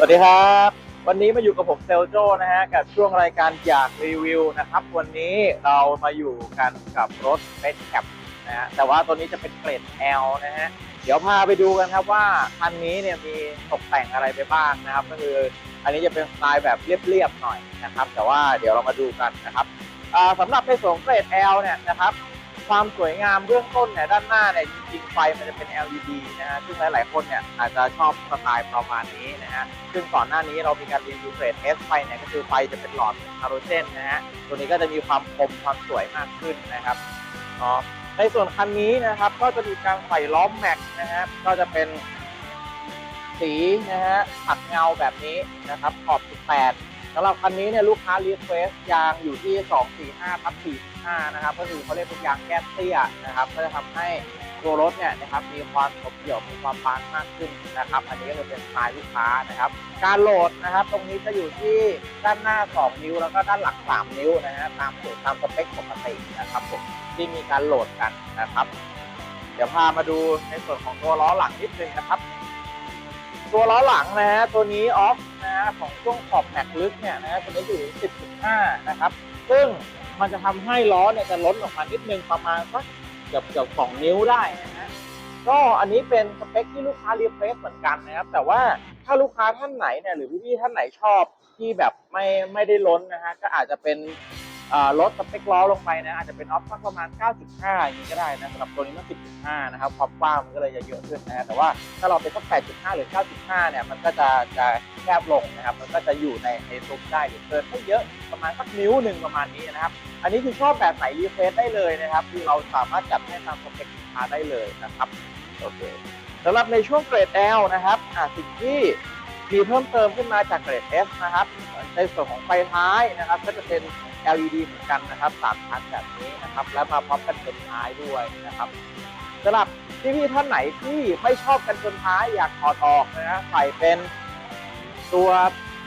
สวัสดีครับ วันนี้มาอยู่กับผมเซลโจนะฮะกับช่วงรายการอยากรีวิวนะครับ วันนี้เรามาอยู่กันกับรถเป็นแคปนะฮะแต่ว่าตัวนี้จะเป็นเกรด L นะฮะเดี๋ยวพาไปดูกันครับว่าคันนี้เนี่ยมีตกแต่งอะไรไปบ้างนะครับ ก็คืออันนี้จะเป็นสไตล์แบบเรียบๆหน่อยนะครับ แต่ว่าเดี๋ยวเรามาดูกันนะครับสำหรับในส่วนเกรด L เนี่ยนะครับ ความสวยงามเบื้องต้นเนี่ยด้านหน้าเนี่ยจริงๆไฟมันจะเป็น LED นะฮะซึ่งหลายๆคนเนี่ยอาจจะชอบสไตล์ประมาณนี้นะฮะซึ่งก่อนหน้านี้เรามีการรีวิวเกรด S ไฟเนี่ยก็คือไฟจะเป็นหลอดฮาโลเจนนะฮะตัวนี้ก็จะมีความคมความสวยมากขึ้นนะครับเนาะในส่วนคันนี้นะครับก็จะมีการใส่ล้อมแม็กนะฮะก็จะเป็นสีนะฮะขัดเงาแบบนี้นะครับขอบ 18 สำหรับคันนี้เนี่ยลูกค้ารีเควสยางอยู่ที่ 245ทับ45 นะครับ ก็คือเขาเรียกเป็นยางแก้เตี้ยนะครับ ก็จะทำให้ตัวรถเนี่ยนะครับมีความสมเกี่ยวมีความบางมากขึ้นนะครับ อันนี้ก็เลยเป็นสไตล์ลูกค้านะครับ การโหลดนะครับ ตรงนี้จะอยู่ที่ด้านหน้า 2 นิ้ว แล้วก็ด้านหลัง 3 นิ้วนะฮะตามสูตรตามสเปคปกตินะครับผมที่มีการโหลดกันนะครับ เดี๋ยวพามาดูในส่วนของตัวล้อหลังนิดนึงนะครับ ตัวล้อหลังนะฮะตัวนี้ออฟ นะของช่วงขอบแม็กลึกเนี่ยนะฮะตัวนี้อยู่10.5 นะครับ ซึ่งมันจะทำให้ล้อเนี่ยจะล้นออกมานิดนึงประมาณสักเกือบเกือบสองนิ้วได้นะฮะก็อันนี้เป็นสเปคที่ลูกค้าเรียกเฟสเหมือนกันนะครับ แต่ว่าถ้าลูกค้าท่านไหนเนี่ยหรือพี่ๆท่านไหนชอบที่แบบไม่ไม่ได้ล้นนะฮะก็อาจจะเป็น ลดสเปคล้อลงไปนะอาจจะเป็นออฟสักประมาณ 9.5 อย่างนี้ก็ได้นะสำหรับตัวนี้มัน10.5 นะครับความกว้างมันก็เลยจะเยอะขึ้นนะแต่ว่าถ้าเราเป็นสัก 8.5 หรือ 9.5 เนี่ยมันก็จะจะแคบลงนะครับ มันก็จะอยู่ในในซุ้มได้หรือเกินไม่เยอะประมาณสักนิ้วหนึ่งประมาณนี้นะครับ อันนี้คือชอบแบบไหนรีเฟซได้เลยนะครับ คือเราสามารถจัดให้ตามสเปคลูกค้าได้เลยนะครับโอเคสำหรับในช่วงเกรด L นะครับอ่าสิ่งที่ มีเพิ่มเติมขึ้นมาจากเกรด S นะครับ ในส่วนของไฟท้ายนะครับก็จะเป็น LED เหมือนกันนะครับสามชั้นแบบนี้นะครับ และมาพร้อมกันชนท้ายด้วยนะครับสำหรับพี่ๆท่านไหนที่ไม่ชอบกันชนท้ายอยากถอดออกนะฮะใส่เป็นตัว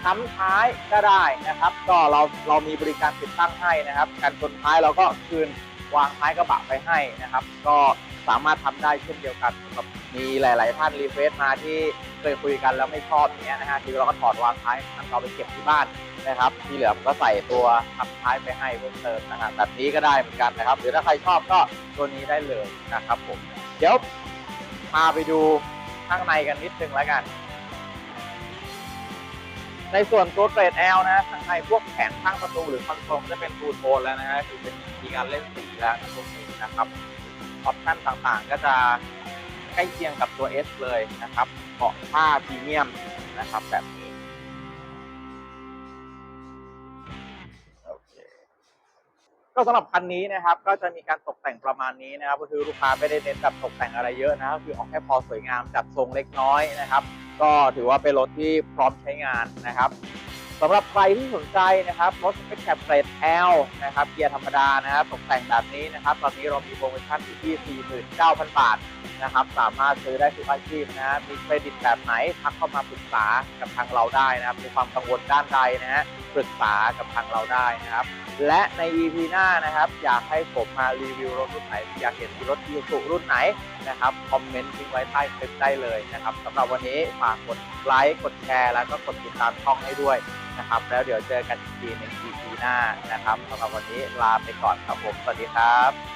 ค้ำท้ายก็ได้นะครับ ก็เราเรามีบริการติดตั้งให้นะครับ กันชนท้ายเราก็คืนวางท้ายกระบะไปให้นะครับ ก็สามารถทำได้เช่นเดียวกันกับ มีหลาย ๆ ท่านรีเฟซมาที่เคยคุยกันแล้วไม่ชอบอย่างเงี้ยนะฮะคือเราก็ถอดวางท้ายทำเราไปเก็บที่บ้านนะครับที่เหลือผมก็ใส่ตัวทับท้ายไปให้เพิ่มเติมนะฮะแบบนี้ก็ได้เหมือนกันนะครับ หรือถ้าใครชอบก็ตัวนี้ได้เลยนะครับผมเดี๋ยวพาไปดูข้างในกันนิดนึงแล้วกัน ในส่วนตัวเกรด L นะข้างในพวกแผงข้างประตูหรือคอนโซลจะเป็นทูโทนแล้วนะฮะคือเป็นมีการเล่นสีแล้วนะพวกนี้นะครับออปชั่นต่างๆ ก็จะ ใกล้เคียงกับตัว S เลยนะครับเบาะผ้าพรีเมียมนะครับแบบนี้ก็สำหรับคันนี้นะครับก็จะมีการตกแต่งประมาณนี้นะครับก็คือลูกค้าไม่ได้เน้นแบบตกแต่งอะไรเยอะนะครับคือออกแค่พอสวยงามจัดทรงเล็กน้อยนะครับ ก็ถือว่าเป็นรถที่พร้อมใช้งานนะครับสำหรับใครที่สนใจนะครับรถสเปคแคปเรท L นะครับเกียร์ธรรมดานะครับตกแต่งแบบนี้นะครับ ตอนนี้เรามีโปรโมชั่นอยู่ที่ 49,000 บาท นะครับ สามารถซื้อได้ทุกอาชีพนะมีเครดิตแบบไหนทักเข้ามาปรึกษากับทางเราได้นะครับมีความกังวลด้านใดนะฮะปรึกษากับทางเราได้นะครับ และใน EP หน้านะครับ อยากให้ผมมารีวิวรถรุ่นไหน อยากเห็นรถยูสุรุ่นไหนนะครับคอมเมนต์ทิ้งไว้ใต้คลิปได้เลยนะครับสำหรับวันนี้ฝากกดไลค์กดแชร์แล้วก็กดติดตามช่องให้ด้วยนะครับ แล้วเดี๋ยวเจอกันอีกทีใน EP หน้านะครับสำหรับวันนี้ลาไปก่อนครับผมสวัสดีครับ